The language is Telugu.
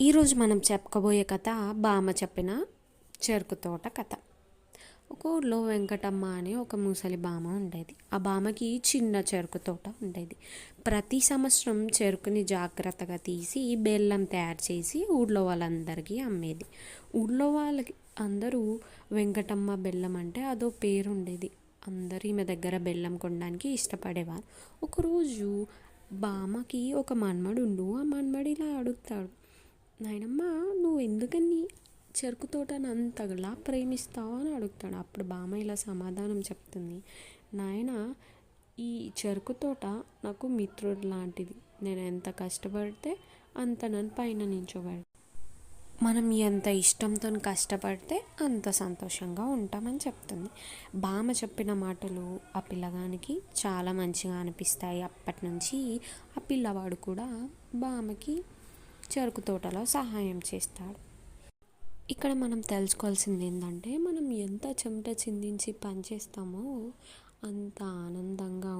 ఈరోజు మనం చెప్పుకోబోయే కథ బామ్మ చెప్పిన చెరుకు తోట కథ. ఒక ఊర్లో వెంకటమ్మ అని ఒక ముసలి బామ ఉండేది. ఆ బామకి చిన్న చెరుకు తోట ఉండేది. ప్రతి సంవత్సరం చెరుకుని జాగ్రత్తగా తీసి బెల్లం తయారు చేసి ఊళ్ళో వాళ్ళందరికీ అమ్మేది. ఊళ్ళో వాళ్ళకి అందరూ వెంకటమ్మ బెల్లం అంటే అదో పేరు ఉండేది. అందరూ ఈమె దగ్గర బెల్లం కొనడానికి ఇష్టపడేవారు. ఒకరోజు బామకి ఒక మన్మడు ఉండు ఆ మన్మడు ఇలా అడుగుతాడు. నాయనమ్మ నువ్వు ఎందుకని చెరుకు తోటను అంతలా ప్రేమిస్తావు? అని అడుగుతాడు. అప్పుడు బామ్మ ఇలా సమాధానం చెప్తుంది. నాయన ఈ చెరుకు తోట నాకు మిత్రుడు లాంటిది. నేను ఎంత కష్టపడితే అంత నన్ను పైన నించోబెడతాను మనం ఎంత ఇష్టంతో కష్టపడితే అంత సంతోషంగా ఉంటామని చెప్తుంది. బామ్మ చెప్పిన మాటలు ఆ పిల్లగానికి చాలా మంచిగా అనిపిస్తాయి. అప్పటి నుంచి ఆ పిల్లవాడు కూడా బామ్మకి చెరుకు తోటలో సహాయం చేస్తాడు. ఇక్కడ మనం తెలుసుకోవాల్సింది ఏంటంటే మనం ఎంత చెమట చిందించి పనిచేస్తామో అంత ఆనందంగా